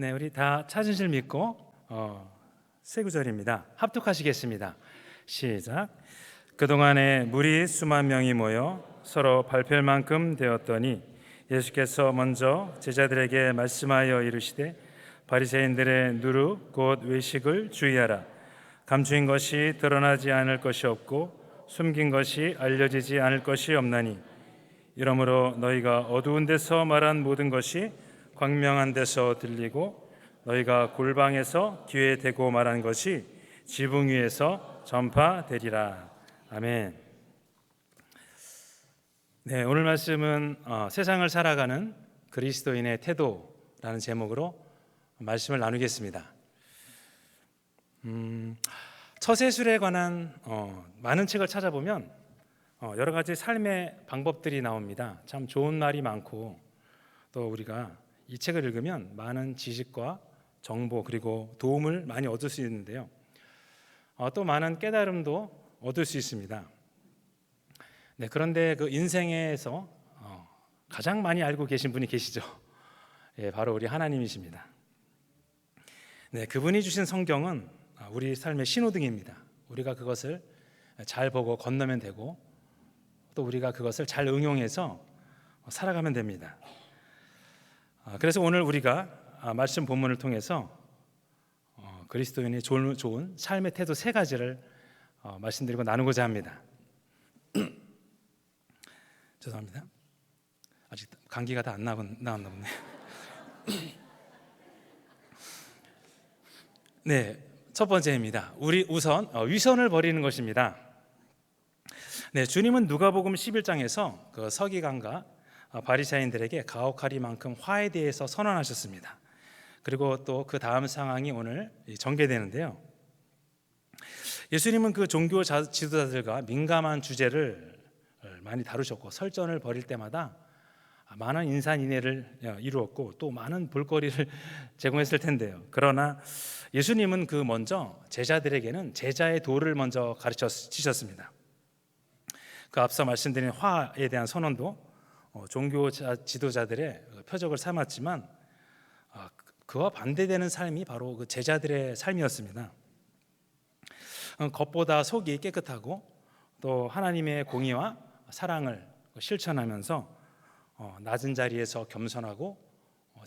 네, 우리 다줄 믿고 어, 세 구절입니다. 합독하시겠습니다. 시작. 그동안에 무리 수만 명이 모여 서로 발표할 만큼 되었더니 예수께서 먼저 제자들에게 말씀하여 이르시되 바리새인들의 누룩 곧 외식을 주의하라. 감추인 것이 드러나지 않을 것이 없고 숨긴 것이 알려지지 않을 것이 없나니 이러므로 너희가 어두운 데서 말한 모든 것이 광명한 데서 들리고 너희가 골방에서 대고 말한 것이 지붕 위에서 전파되리라. 아멘. 네, 오늘 말씀은 어, 세상을 살아가는 그리스도인의 태도라는 제목으로 말씀을 나누겠습니다. 음, 처세술에 관한 어, 많은 책을 찾아보면 어, 여러 가지 삶의 방법들이 나옵니다. 참 좋은 말이 많고 또 우리가 이 책을 읽으면 많은 지식과 정보 그리고 도움을 많이 얻을 수 있는데요. 어, 또 많은 깨달음도 얻을 수 있습니다. 네, 그런데 그 인생에서 어, 가장 많이 알고 계신 분이 계시죠. 예, 바로 우리 하나님이십니다. 네, 그분이 주신 성경은 아, 우리 삶의 신호등입니다. 우리가 그것을 잘 보고 건너면 되고 또 우리가 그것을 잘 응용해서 살아가면 됩니다. 아, 그래서 오늘 우리가 아, 말씀 본문을 통해서 어, 그리스도인의 좋은, 삶의 태도 세 가지를 어, 말씀드리고 나누고자 합니다. 죄송합니다. 아직 감기가 다 안 나왔나 보네. 네, 첫 번째입니다. 우리 우선 어, 위선을 버리는 것입니다. 네, 주님은 누가복음 11장에서 그 서기관과 어, 바리새인들에게 가혹하리만큼 화에 대해서 선언하셨습니다. 그리고 또 그 다음 상황이 오늘 전개되는데요. 예수님은 그 종교 지도자들과 민감한 주제를 많이 다루셨고 설전을 벌일 때마다 많은 인산인해를 어, 이루었고 또 많은 볼거리를 제공했을 텐데요. 그러나 예수님은 그 먼저 제자들에게는 제자의 도를 먼저 가르쳐 주셨습니다. 그 앞서 말씀드린 화에 대한 선언도 어, 종교 지도자들의 표적을 삼았지만 아, 그와 반대되는 삶이 바로 그 제자들의 삶이었습니다. 어, 겉보다 속이 깨끗하고 또 하나님의 공의와 사랑을 실천하면서 어, 낮은 자리에서 겸손하고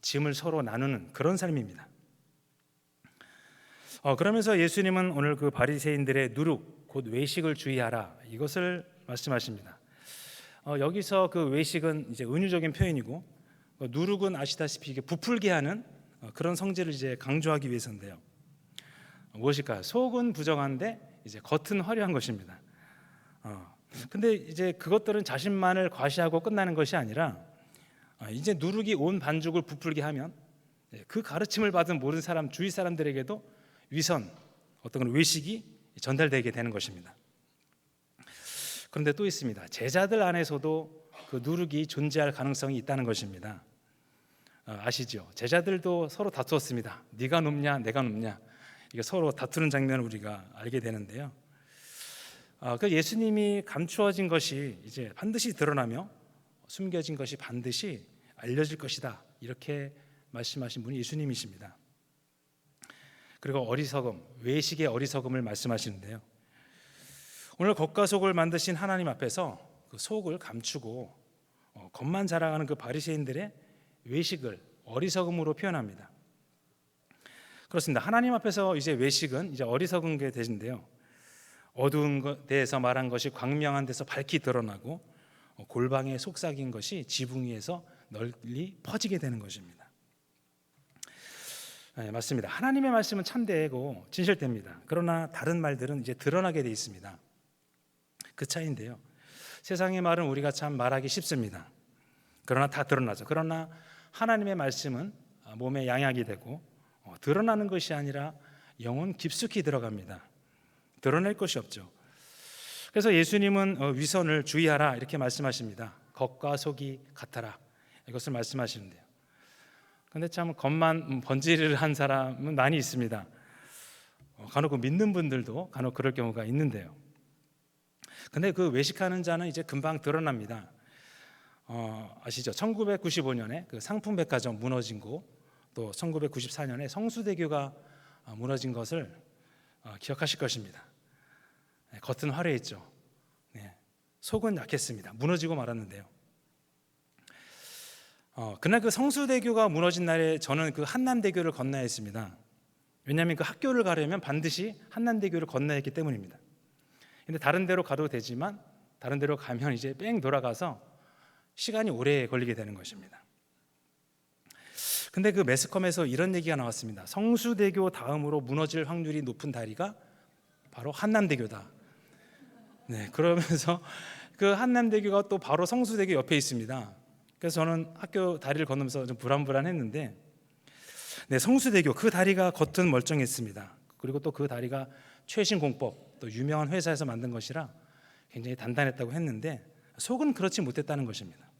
짐을 서로 나누는 그런 삶입니다. 그러면서 예수님은 오늘 그 바리새인들의 누룩 곧 외식을 주의하라 이것을 말씀하십니다. 어, 여기서 그 외식은 이제 은유적인 표현이고 어, 누룩은 아시다시피 이게 부풀게 하는 어, 그런 성질을 이제 강조하기 위해서인데요. 어, 무엇일까요? 속은 부정한데 이제 겉은 화려한 것입니다. 어, 근데 이제 그것들은 자신만을 과시하고 끝나는 것이 아니라 어, 이제 누룩이 온 반죽을 부풀게 하면 예, 그 가르침을 받은 모든 사람 주위 사람들에게도 위선 어떤 외식이 전달되게 되는 것입니다. 그런데 또 있습니다. 제자들 안에서도 그 누룩이 존재할 가능성이 있다는 것입니다. 어, 아시죠? 제자들도 서로 다투었습니다. 네가 높냐, 내가 높냐. 이게 서로 다투는 장면을 우리가 알게 되는데요. 아, 그 예수님이 감추어진 것이 이제 반드시 드러나며 숨겨진 것이 반드시 알려질 것이다. 이렇게 말씀하신 분이 예수님이십니다. 그리고 어리석음, 외식의 어리석음을 말씀하시는데요. 오늘 겉과 속을 만드신 하나님 앞에서 그 속을 감추고 어, 겉만 자랑하는 그 바리새인들의 외식을 어리석음으로 표현합니다. 그렇습니다. 하나님 앞에서 이제 외식은 이제 어리석은 게 되신데요. 어두운 데에서 말한 것이 광명한 데서 밝히 드러나고 어, 골방에 속삭인 것이 지붕 위에서 널리 퍼지게 되는 것입니다. 네, 맞습니다. 하나님의 말씀은 참되고 진실됩니다. 그러나 다른 말들은 이제 드러나게 돼 있습니다. 그 차이인데요. 세상의 말은 우리가 참 말하기 쉽습니다. 그러나 다 드러나죠. 그러나 하나님의 말씀은 몸에 양약이 되고 어, 드러나는 것이 아니라 영혼 깊숙이 들어갑니다. 드러낼 것이 없죠. 그래서 예수님은 어, 위선을 주의하라 이렇게 말씀하십니다. 겉과 속이 같아라 이것을 말씀하시는데요. 근데 참 겉만 번지를 한 사람은 많이 있습니다. 어, 간혹 그 믿는 분들도 간혹 그럴 경우가 있는데요. 근데 그 외식하는 자는 이제 금방 드러납니다. 어, 아시죠? 1995년에 그 상품백화점 무너진 거 또 1994년에 성수대교가 어, 무너진 것을 어, 기억하실 것입니다. 네, 겉은 화려했죠. 네, 속은 약했습니다. 무너지고 말았는데요. 어, 그날 그 성수대교가 무너진 날에 저는 그 한남대교를 건너야 했습니다. 왜냐하면 그 학교를 가려면 반드시 한남대교를 건너야 했기 때문입니다. 근데 다른 데로 가도 되지만 다른 데로 가면 이제 뺑 돌아가서 시간이 오래 걸리게 되는 것입니다. 근데 그 매스컴에서 이런 얘기가 나왔습니다. 성수대교 다음으로 무너질 확률이 높은 다리가 바로 한남대교다. 네, 그러면서 그 한남대교가 또 바로 성수대교 옆에 있습니다. 그래서 저는 학교 다리를 건너면서 좀 불안불안했는데, 네, 성수대교 그 다리가 겉은 멀쩡했습니다. 그리고 또 그 다리가 최신 공법, 또 유명한 회사에서 만든 것이라 굉장히 단단했다고 했는데 속은 그렇지 못했다는 것입니다.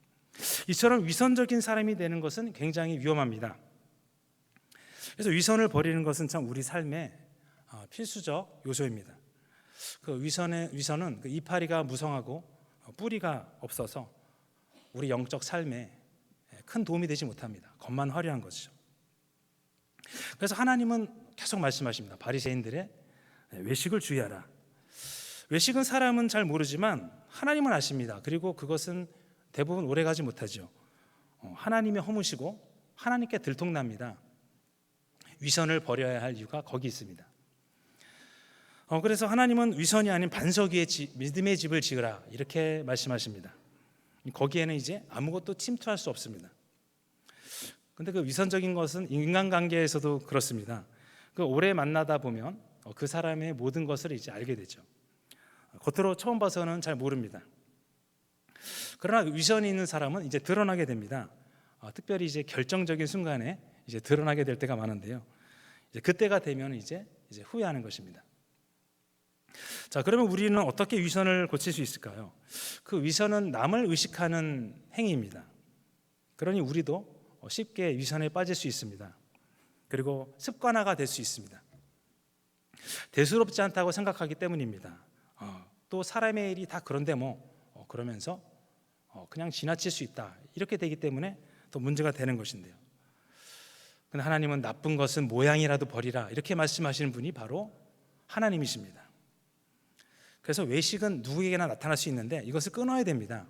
이처럼 위선적인 사람이 되는 것은 굉장히 위험합니다. 그래서 위선을 버리는 것은 참 우리 삶의 어, 필수적 요소입니다. 그 위선의 위선은 그 이파리가 무성하고 어, 뿌리가 없어서 우리 영적 삶에 큰 도움이 되지 못합니다. 겉만 화려한 것이죠. 그래서 하나님은 계속 말씀하십니다. 바리새인들의 외식을 주의하라. 외식은 사람은 잘 모르지만 하나님은 아십니다. 그리고 그것은 대부분 오래 가지 못하죠. 어, 하나님이 허무시고 하나님께 들통납니다. 위선을 버려야 할 이유가 거기 있습니다. 어, 그래서 하나님은 위선이 아닌 반석 위에 지, 믿음의 집을 지으라 이렇게 말씀하십니다. 거기에는 이제 아무것도 침투할 수 없습니다. 근데 그 위선적인 것은 인간관계에서도 그렇습니다. 그 오래 만나다 보면 어, 그 사람의 모든 것을 이제 알게 되죠. 겉으로 처음 봐서는 잘 모릅니다. 그러나 위선이 있는 사람은 이제 드러나게 됩니다. 어, 특별히 이제 결정적인 순간에 이제 드러나게 될 때가 많은데요. 이제 그때가 되면 이제 이제 후회하는 것입니다. 자, 그러면 우리는 어떻게 위선을 고칠 수 있을까요? 그 위선은 남을 의식하는 행위입니다. 그러니 우리도 쉽게 위선에 빠질 수 있습니다. 그리고 습관화가 될 수 있습니다. 대수롭지 않다고 생각하기 때문입니다. 어, 또 사람의 일이 다 그런데 뭐 어, 그러면서 어, 그냥 지나칠 수 있다 이렇게 되기 때문에 또 문제가 되는 것인데요. 근데 하나님은 나쁜 것은 모양이라도 버리라 이렇게 말씀하시는 분이 바로 하나님이십니다. 그래서 외식은 누구에게나 나타날 수 있는데 이것을 끊어야 됩니다.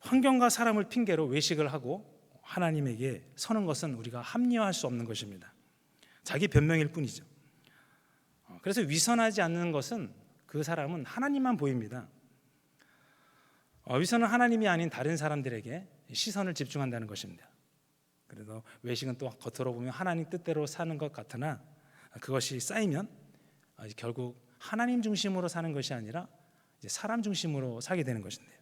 환경과 사람을 핑계로 외식을 하고 하나님에게 서는 것은 우리가 합리화할 수 없는 것입니다. 자기 변명일 뿐이죠. 어, 그래서 위선하지 않는 것은 그 사람은 하나님만 보입니다. 어, 위선은 하나님이 아닌 다른 사람들에게 시선을 집중한다는 것입니다. 그래서 외식은 또 겉으로 보면 하나님 뜻대로 사는 것 같으나 그것이 쌓이면 결국 하나님 중심으로 사는 것이 아니라 사람 중심으로 살게 되는 것인데요.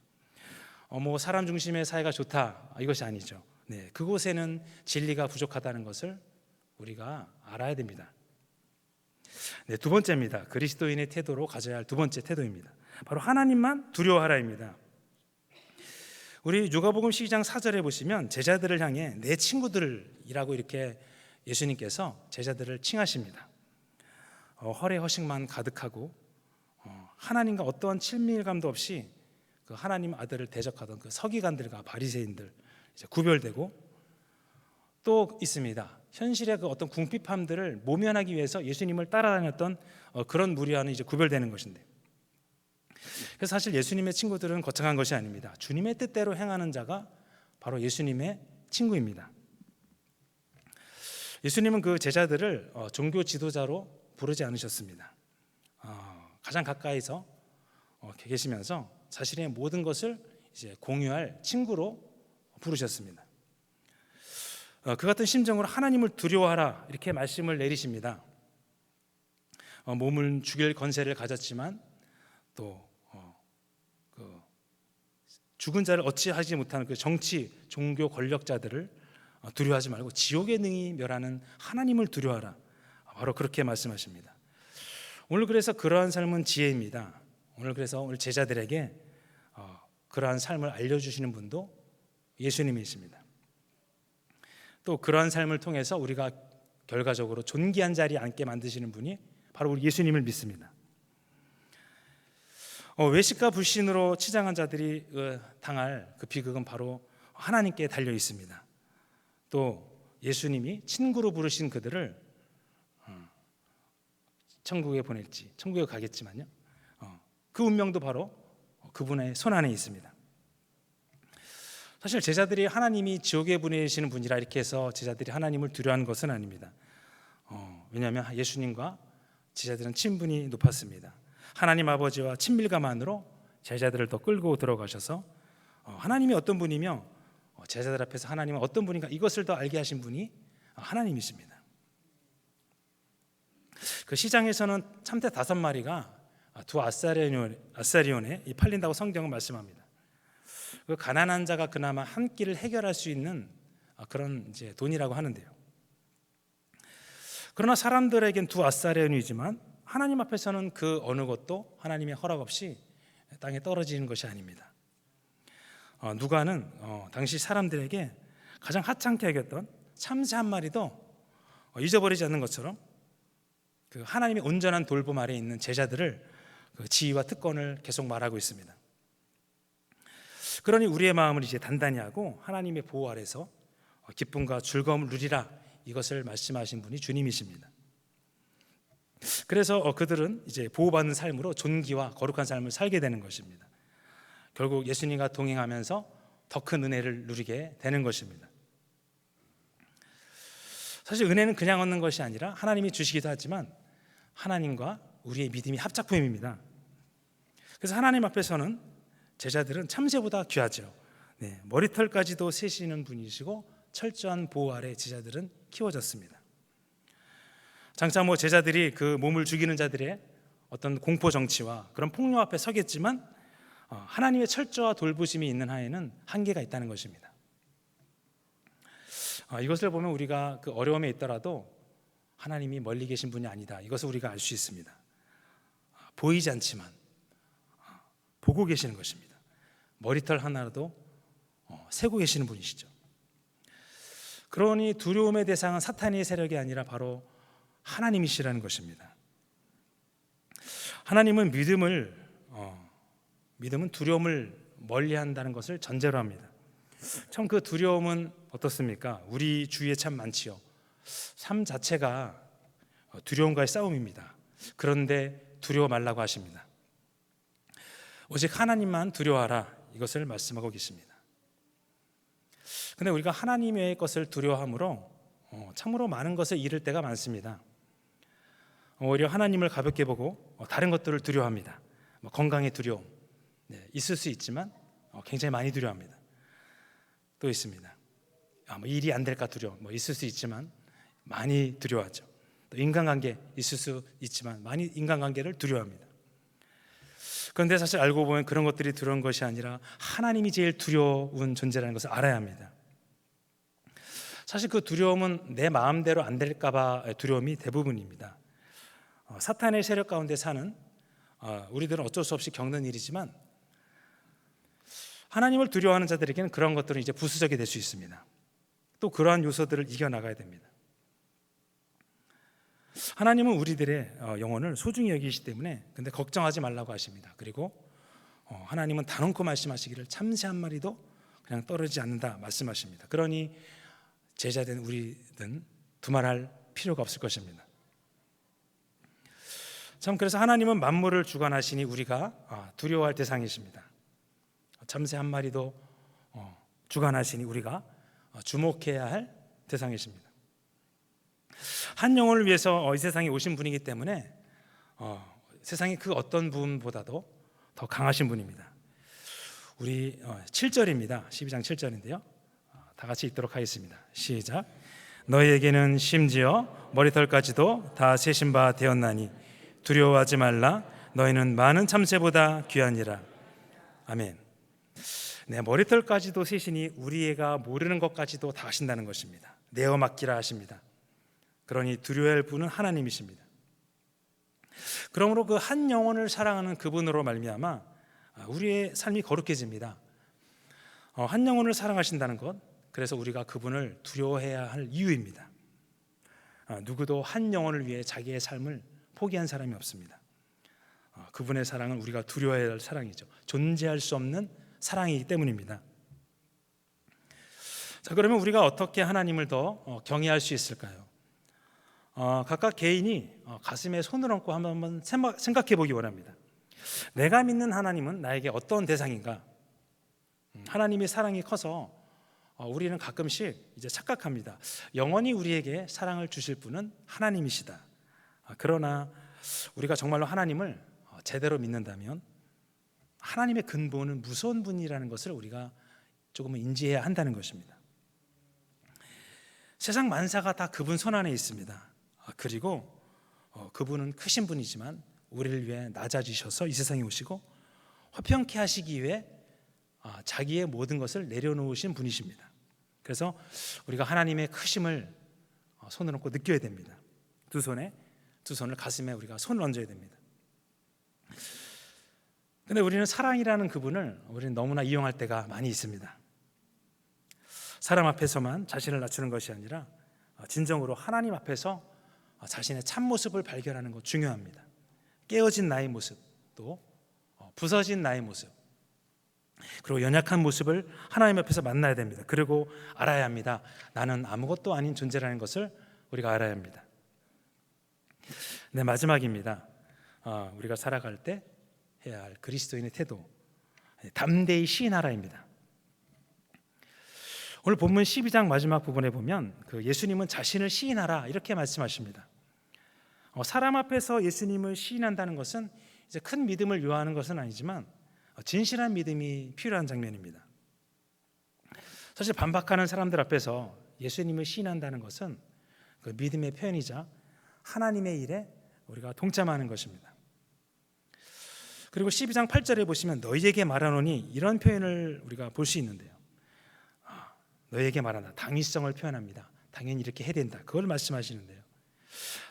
어, 뭐 사람 중심의 사회가 좋다 이것이 아니죠. 네, 그곳에는 진리가 부족하다는 것을 우리가 알아야 됩니다. 네, 두 번째입니다. 그리스도인의 태도로 가져야 할 두 번째 태도입니다. 바로 하나님만 두려워하라입니다. 우리 누가복음 12장 4절에 보시면 제자들을 향해 내 친구들이라고 이렇게 예수님께서 제자들을 칭하십니다. 어, 허례 허식만 가득하고 어, 하나님과 어떠한 친밀감도 없이 그 하나님 아들을 대적하던 그 서기관들과 바리새인들 이제 구별되고 또 있습니다. 현실의 그 어떤 궁핍함들을 모면하기 위해서 예수님을 따라다녔던 어, 그런 무리와는 이제 구별되는 것인데. 그래서 사실 예수님의 친구들은 거창한 것이 아닙니다. 주님의 뜻대로 행하는 자가 바로 예수님의 친구입니다. 예수님은 그 제자들을 어, 종교 지도자로 부르지 않으셨습니다. 어, 가장 가까이서 계시면서 자신의 모든 것을 이제 공유할 친구로 부르셨습니다. 어, 그 같은 심정으로 하나님을 두려워하라 이렇게 말씀을 내리십니다. 어, 몸을 죽일 건세를 가졌지만 또 어, 그 죽은 자를 어찌하지 못하는 그 정치 종교 권력자들을 어, 두려워하지 말고 지옥의 능히 멸하는 하나님을 두려워하라. 바로 그렇게 말씀하십니다. 오늘 그래서 그러한 삶은 지혜입니다. 오늘 그래서 오늘 제자들에게 어, 그러한 삶을 알려주시는 분도 예수님이십니다. 또 그러한 삶을 통해서 우리가 결과적으로 존귀한 자리에 앉게 만드시는 분이 바로 우리 예수님을 믿습니다. 어, 외식과 불신으로 치장한 자들이 어, 당할 그 비극은 바로 하나님께 달려 있습니다. 또 예수님이 친구로 부르신 그들을 어, 천국에 보낼지 천국에 가겠지만요. 어, 그 운명도 바로 그분의 손 안에 있습니다. 사실 제자들이 하나님이 지옥에 보내시는 분이라 이렇게 해서 제자들이 하나님을 두려워하는 것은 아닙니다. 어, 왜냐하면 예수님과 제자들은 친분이 높았습니다. 하나님 아버지와 친밀감만으로 제자들을 더 끌고 들어가셔서 어, 하나님이 어떤 분이며 어, 제자들 앞에서 하나님은 어떤 분인가 이것을 더 알게 하신 분이 하나님이십니다. 그 시장에서는 참새 다섯 마리가 두 아사리온에 팔린다고 성경은 말씀합니다. 그 가난한 자가 그나마 한 끼를 해결할 수 있는 그런 이제 돈이라고 하는데요. 그러나 사람들에겐 두 아사리온이지만 하나님 앞에서는 그 어느 것도 하나님의 허락 없이 땅에 떨어지는 것이 아닙니다. 어, 누가는 어, 당시 사람들에게 가장 하찮게 여겼던 참새 한 마리도 어, 잊어버리지 않는 것처럼 그 하나님의 온전한 돌봄 아래 있는 제자들을 그 지위와 특권을 계속 말하고 있습니다. 그러니 우리의 마음을 이제 단단히 하고 하나님의 보호 아래서 기쁨과 즐거움을 누리라 이것을 말씀하신 분이 주님이십니다. 그래서 어, 그들은 이제 보호받는 삶으로 존귀와 거룩한 삶을 살게 되는 것입니다. 결국 예수님과 동행하면서 더 큰 은혜를 누리게 되는 것입니다. 사실 은혜는 그냥 얻는 것이 아니라 하나님이 주시기도 하지만 하나님과 우리의 믿음이 합작품입니다. 그래서 하나님 앞에서는 제자들은 참새보다 귀하죠. 네, 머리털까지도 세시는 분이시고 철저한 보호 아래 제자들은 키워졌습니다. 장차 뭐 제자들이 그 몸을 죽이는 자들의 어떤 공포 정치와 그런 폭력 앞에 서겠지만 어, 하나님의 철저와 돌보심이 있는 한에는 한계가 있다는 것입니다. 어, 이것을 보면 우리가 그 어려움에 있더라도 하나님이 멀리 계신 분이 아니다. 이것을 우리가 알 수 있습니다. 어, 보이지 않지만 보고 계시는 것입니다. 머리털 하나라도 세고 계시는 분이시죠. 그러니 두려움의 대상은 사탄의 세력이 아니라 바로 하나님이시라는 것입니다. 하나님은 믿음을 어, 믿음은 두려움을 멀리한다는 것을 전제로 합니다. 참 그 두려움은 어떻습니까? 우리 주위에 참 많지요. 삶 자체가 두려움과의 싸움입니다. 그런데 두려워 말라고 하십니다. 오직 하나님만 두려워하라 이것을 말씀하고 계십니다. 근데 우리가 하나님의 것을 두려워함으로 어, 참으로 많은 것을 잃을 때가 많습니다. 오히려 하나님을 가볍게 보고 어, 다른 것들을 두려워합니다. 뭐 건강의 두려움 네, 있을 수 있지만 어, 굉장히 많이 두려워합니다. 또 있습니다. 아, 뭐 일이 안 될까 두려움 뭐 있을 수 있지만 많이 두려워하죠. 또 인간관계 있을 수 있지만 많이 인간관계를 두려워합니다. 그런데 사실 알고 보면 그런 것들이 두려운 것이 아니라 하나님이 제일 두려운 존재라는 것을 알아야 합니다. 사실 그 두려움은 내 마음대로 안 될까봐 두려움이 대부분입니다. 어, 사탄의 세력 가운데 사는 어, 우리들은 어쩔 수 없이 겪는 일이지만 하나님을 두려워하는 자들에게는 그런 것들은 이제 부수적이 될 수 있습니다. 또 그러한 요소들을 이겨 나가야 됩니다. 하나님은 우리들의 어, 영혼을 소중히 여기시기 때문에 근데 걱정하지 말라고 하십니다. 그리고 하나님은 단언코 말씀하시기를 참새 한 마리도 그냥 떨어지지 않는다 말씀하십니다. 그러니 제자된 우리는 두말할 필요가 없을 것입니다. 참 그래서 하나님은 만물을 주관하시니 우리가 아, 두려워할 대상이십니다. 참새 한 마리도 어, 주관하시니 우리가 어, 주목해야 할 대상이십니다. 한 영혼을 위해서 어, 이 세상에 오신 분이기 때문에 세상의 그 어떤 분보다도 더 강하신 분입니다. 우리 7절입니다. 12장 7절인데요. 다 같이 읽도록 하겠습니다. 시작. 너희에게는 심지어 머리털까지도 다 세신 바 되었나니 두려워하지 말라 너희는 많은 참새보다 귀하니라 아멘 네, 머리털까지도 세시니 우리가 모르는 것까지도 다 하신다는 것입니다 내어 맡기라 하십니다 그러니 두려워할 분은 하나님이십니다 그러므로 그 한 영혼을 사랑하는 그분으로 말미암아 우리의 삶이 거룩해집니다 어, 한 영혼을 사랑하신다는 것 그래서 우리가 그분을 두려워해야 할 이유입니다 아, 누구도 한 영혼을 위해 자기의 삶을 포기한 사람이 없습니다. 어, 그분의 사랑은 우리가 두려워해야 할 사랑이죠. 존재할 수 없는 사랑이기 때문입니다. 자 그러면 우리가 어떻게 하나님을 더 어, 경외할 수 있을까요? 어, 각각 개인이 어, 가슴에 손을 얹고 한번 생각- 생각해 보기 원합니다. 내가 믿는 하나님은 나에게 어떤 대상인가? 음, 하나님의 사랑이 커서 어, 우리는 가끔씩 이제 착각합니다. 영원히 우리에게 사랑을 주실 분은 하나님이시다. 아, 그러나 우리가 정말로 하나님을 어, 제대로 믿는다면 하나님의 근본은 무서운 분이라는 것을 우리가 조금은 인지해야 한다는 것입니다. 세상 만사가 다 그분 손 안에 있습니다. 아, 그리고 어, 그분은 크신 분이지만 우리를 위해 낮아지셔서 이 세상에 오시고 화평케 하시기 위해 아, 자기의 모든 것을 내려놓으신 분이십니다. 그래서 우리가 하나님의 크심을 어, 손을 얹고 느껴야 됩니다. 두 손에 두 손을 가슴에 우리가 손을 얹어야 됩니다. 근데 우리는 사랑이라는 그분을 우리는 너무나 이용할 때가 많이 있습니다. 사람 앞에서만 자신을 낮추는 것이 아니라 어, 진정으로 하나님 앞에서 어, 자신의 참 모습을 발견하는 것 중요합니다. 깨어진 나의 모습, 또 어, 부서진 나의 모습, 그리고 연약한 모습을 하나님 앞에서 만나야 됩니다. 그리고 알아야 합니다. 나는 아무것도 아닌 존재라는 것을 우리가 알아야 합니다. 네 마지막입니다. 어, 우리가 살아갈 때 해야 할 그리스도인의 태도, 담대히 시인하라입니다. 오늘 본문 12장 마지막 부분에 보면 그 예수님은 자신을 시인하라 이렇게 말씀하십니다. 어, 사람 앞에서 예수님을 시인한다는 것은 이제 큰 믿음을 요하는 것은 아니지만 어, 진실한 믿음이 필요한 장면입니다. 사실 반박하는 사람들 앞에서 예수님을 시인한다는 것은 그 믿음의 표현이자 하나님의 일에 우리가 동참하는 것입니다. 그리고 12장 8절에 보시면 너희에게 말하노니 이런 표현을 우리가 볼 수 있는데요. 아, 너희에게 말한다. 당위성을 표현합니다. 당연히 이렇게 해야 된다. 그걸 말씀하시는데요.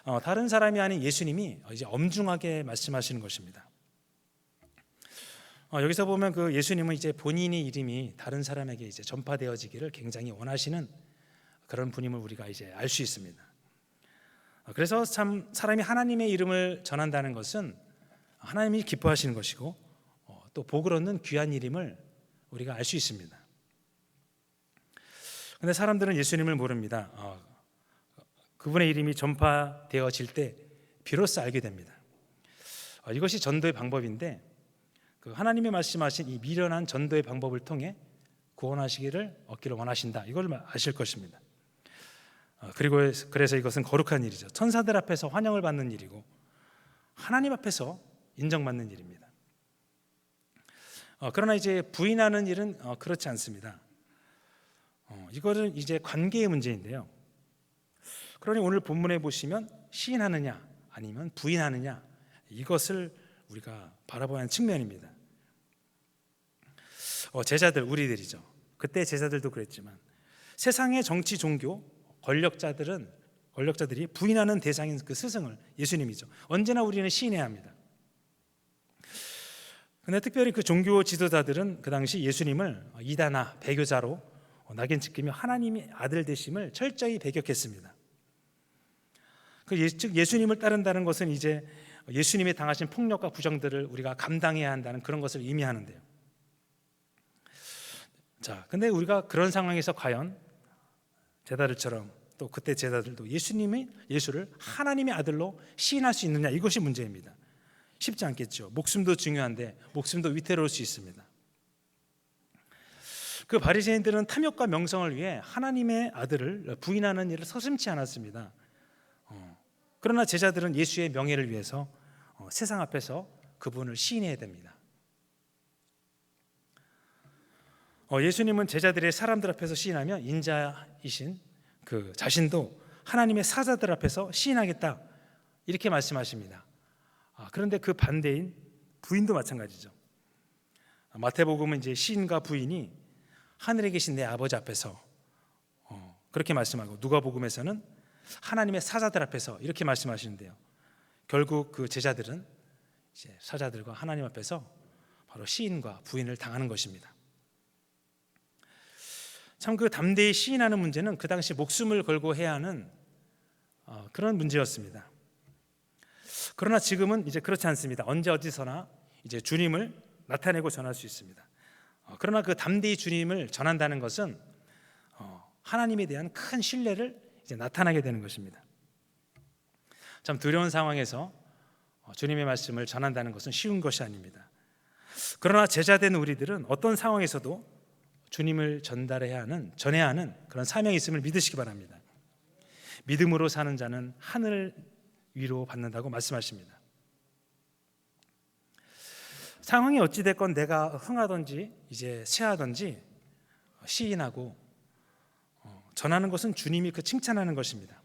어, 다른 사람이 아닌 예수님이 이제 엄중하게 말씀하시는 것입니다. 어, 여기서 보면 그 예수님은 이제 본인의 이름이 다른 사람에게 이제 전파되어지기를 굉장히 원하시는 그런 분임을 우리가 이제 알 수 있습니다. 어, 그래서 참 사람이 하나님의 이름을 전한다는 것은 하나님이 기뻐하시는 것이고 어, 또 복을 얻는 귀한 일임을 우리가 알 수 있습니다. 그런데 사람들은 예수님을 모릅니다. 어, 그분의 이름이 전파되어질 때 비로소 알게 됩니다. 어, 이것이 전도의 방법인데 그 하나님의 말씀하신 이 미련한 전도의 방법을 통해 구원하시기를 얻기를 원하신다. 이걸 아실 것입니다. 어, 그리고 그래서 이것은 거룩한 일이죠. 천사들 앞에서 환영을 받는 일이고 하나님 앞에서 인정받는 일입니다. 어, 그러나 이제 부인하는 일은 어, 그렇지 않습니다. 어, 이거는 이제 관계의 문제인데요. 그러니 오늘 본문에 보시면 시인하느냐 아니면 부인하느냐 이것을 우리가 바라보는 야 측면입니다. 어, 제자들 우리들이죠. 그때 제자들도 그랬지만 세상의 정치 종교 권력자들은 권력자들이 부인하는 대상인 그 스승을 예수님이죠. 언제나 우리는 시인해야 합니다. 근데 특별히 그 종교 지도자들은 그 당시 예수님을 이다나 배교자로 낙인 찍히며 하나님의 아들 되심을 철저히 배격했습니다. 그 예, 즉 예수님을 따른다는 것은 이제 예수님이 당하신 폭력과 부정들을 우리가 감당해야 한다는 그런 것을 의미하는데요. 자, 근데 우리가 그런 상황에서 과연 제자들처럼 또 그때 제자들도 예수님이 예수를 하나님의 아들로 시인할 수 있느냐 이것이 문제입니다. 쉽지 않겠죠. 목숨도 중요한데 목숨도 위태로울 수 있습니다. 그 바리새인들은 탐욕과 명성을 위해 하나님의 아들을 부인하는 일을 서슴지 않았습니다. 어, 그러나 제자들은 예수의 명예를 위해서 어, 세상 앞에서 그분을 시인해야 됩니다. 어, 예수님은 제자들의 사람들 앞에서 시인하며 인자이신 그 자신도 하나님의 사자들 앞에서 시인하겠다 이렇게 말씀하십니다. 아, 그런데 그 반대인 부인도 마찬가지죠. 아, 마태복음은 이제 시인과 부인이 하늘에 계신 내 아버지 앞에서 어, 그렇게 말씀하고 누가복음에서는 하나님의 사자들 앞에서 이렇게 말씀하시는데요. 결국 그 제자들은 이제 사자들과 하나님 앞에서 바로 시인과 부인을 당하는 것입니다. 참 그 담대히 시인하는 문제는 그 당시 목숨을 걸고 해야 하는 어, 그런 문제였습니다. 그러나 지금은 이제 그렇지 않습니다. 언제 어디서나 이제 주님을 나타내고 전할 수 있습니다. 어, 그러나 그 담대히 주님을 전한다는 것은 어, 하나님에 대한 큰 신뢰를 이제 나타나게 되는 것입니다. 참 두려운 상황에서 어, 주님의 말씀을 전한다는 것은 쉬운 것이 아닙니다. 그러나 제자된 우리들은 어떤 상황에서도 주님을 전달해야 하는 전해야 하는 그런 사명이 있음을 믿으시기 바랍니다. 믿음으로 사는 자는 하늘 위로 받는다고 말씀하십니다. 상황이 어찌 됐건 내가 흥하든지 이제 쇠하든지 시인하고 어, 전하는 것은 주님이 그 칭찬하는 것입니다.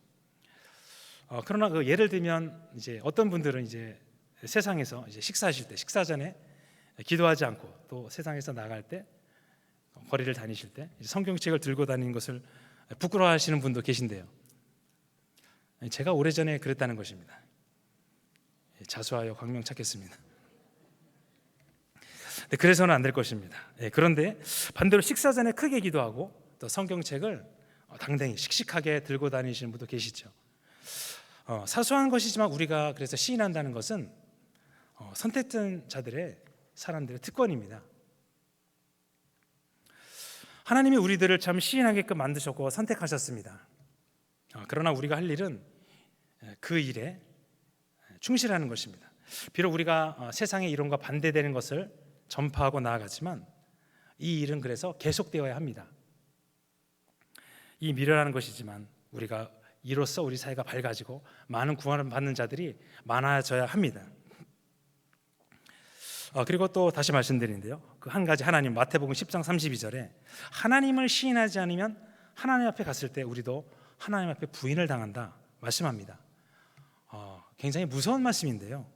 어, 그러나 그 예를 들면 이제 어떤 분들은 이제 세상에서 이제 식사하실 때 식사 전에 기도하지 않고 또 세상에서 나갈 때 거리를 다니실 때 성경책을 들고 다니는 것을 부끄러워하시는 분도 계신데요. 제가 오래전에 그랬다는 것입니다. 예, 자수하여 광명 찾겠습니다. 네, 그래서는 안 될 것입니다. 예, 그런데 반대로 식사 전에 크게 기도하고 또 성경책을 어, 당당히 씩씩하게 들고 다니시는 분도 계시죠. 어, 사소한 것이지만 우리가 그래서 시인한다는 것은 어, 선택된 자들의 사람들의 특권입니다. 하나님이 우리들을 참 시인하게끔 만드셨고 선택하셨습니다. 어, 그러나 우리가 할 일은 그 일에 충실하는 것입니다. 비록 우리가 어, 세상의 이론과 반대되는 것을 전파하고 나아가지만 이 일은 그래서 계속되어야 합니다. 이 미련하는 것이지만 우리가 이로써 우리 사회가 밝아지고 많은 구원을 받는 자들이 많아져야 합니다. 어, 그리고 또 다시 말씀드리는데요. 그 한 가지 하나님 마태복음 10장 32절에 하나님을 시인하지 않으면 하나님 앞에 갔을 때 우리도 하나님 앞에 부인을 당한다 말씀합니다. 어, 굉장히 무서운 말씀인데요.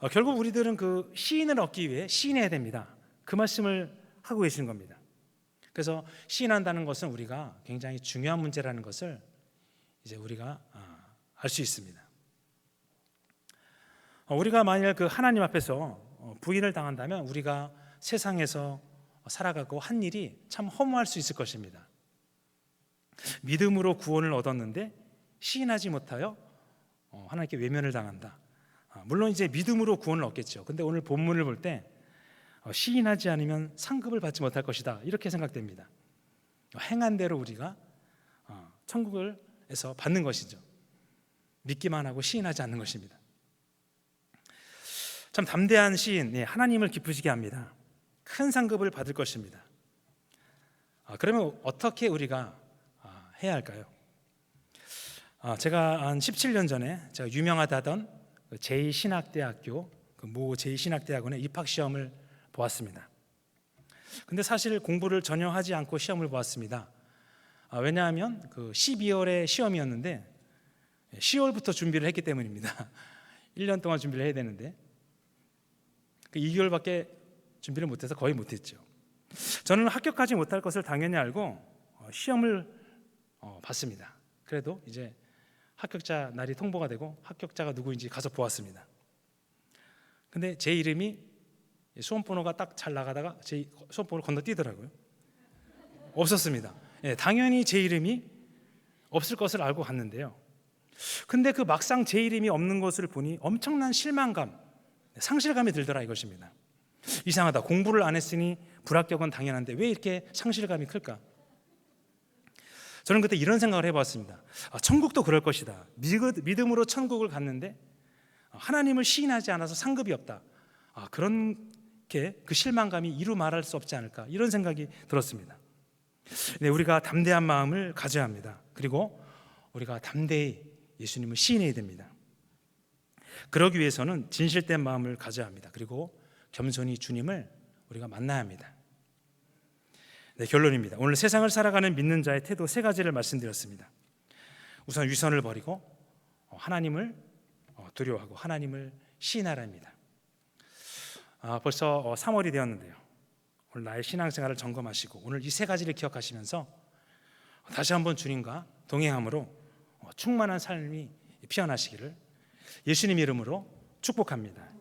어, 결국 우리들은 그 시인을 얻기 위해 시인해야 됩니다. 그 말씀을 하고 계시는 겁니다. 그래서 시인한다는 것은 우리가 굉장히 중요한 문제라는 것을 이제 우리가 아, 알수 있습니다. 어, 우리가 만일 그 하나님 앞에서 어, 부인을 당한다면 우리가 세상에서 살아가고 한 일이 참 허무할 수 있을 것입니다. 믿음으로 구원을 얻었는데 시인하지 못하여 어, 하나님께 외면을 당한다. 아, 물론 이제 믿음으로 구원을 얻겠죠. 근데 오늘 본문을 볼 때 시인하지 않으면 상급을 받지 못할 것이다. 이렇게 생각됩니다. 행한 대로 우리가 천국을에서 받는 것이죠. 믿기만 하고 시인하지 않는 것입니다. 참 담대한 시인, 예, 하나님을 기쁘시게 합니다. 큰 상급을 받을 것입니다. 아, 그러면 어떻게 우리가 아, 해야 할까요? 아, 제가 한 17년 전에 제가 유명하다던 그 제2신학대학교 그모 제2신학대학원에 입학 시험을 보았습니다. 근데 사실 공부를 전혀 하지 않고 시험을 보았습니다. 아, 왜냐하면 그 12월에 시험이었는데 10월부터 준비를 했기 때문입니다. 1년 동안 준비를 해야 되는데 그 2개월밖에 준비를 못해서 거의 못했죠. 저는 합격하지 못할 것을 당연히 알고 어, 시험을 어, 봤습니다. 그래도 이제 합격자 날이 통보가 되고 합격자가 누구인지 가서 보았습니다. 근데 제 이름이 수험 번호가 딱 잘 나가다가 제 수험 번호 건너뛰더라고요. 없었습니다. 예, 당연히 제 이름이 없을 것을 알고 갔는데요. 근데 그 막상 제 이름이 없는 것을 보니 엄청난 실망감, 상실감이 들더라 이것입니다. 이상하다. 공부를 안 했으니 불합격은 당연한데 왜 이렇게 상실감이 클까? 저는 그때 이런 생각을 해봤습니다. 아, 천국도 그럴 것이다. 믿음으로 천국을 갔는데 하나님을 시인하지 않아서 상급이 없다. 아, 그 렇게 그 실망감이 이루 말할 수 없지 않을까 이런 생각이 들었습니다. 네, 우리가 담대한 마음을 가져야 합니다. 그리고 우리가 담대히 예수님을 시인해야 됩니다. 그러기 위해서는 진실된 마음을 가져야 합니다. 그리고 겸손히 주님을 우리가 만나야 합니다. 네, 결론입니다. 오늘 세상을 살아가는 믿는 자의 태도 세 가지를 말씀드렸습니다. 우선 위선을 버리고 어, 하나님을 어, 두려워하고 하나님을 시인하라입니다. 아, 벌써 3월이 어, 되었는데요. 오늘 나의 신앙생활을 점검하시고 오늘 이 세 가지를 기억하시면서 다시 한번 주님과 동행함으로 충만한 삶이 피어나시기를 예수님 이름으로 축복합니다.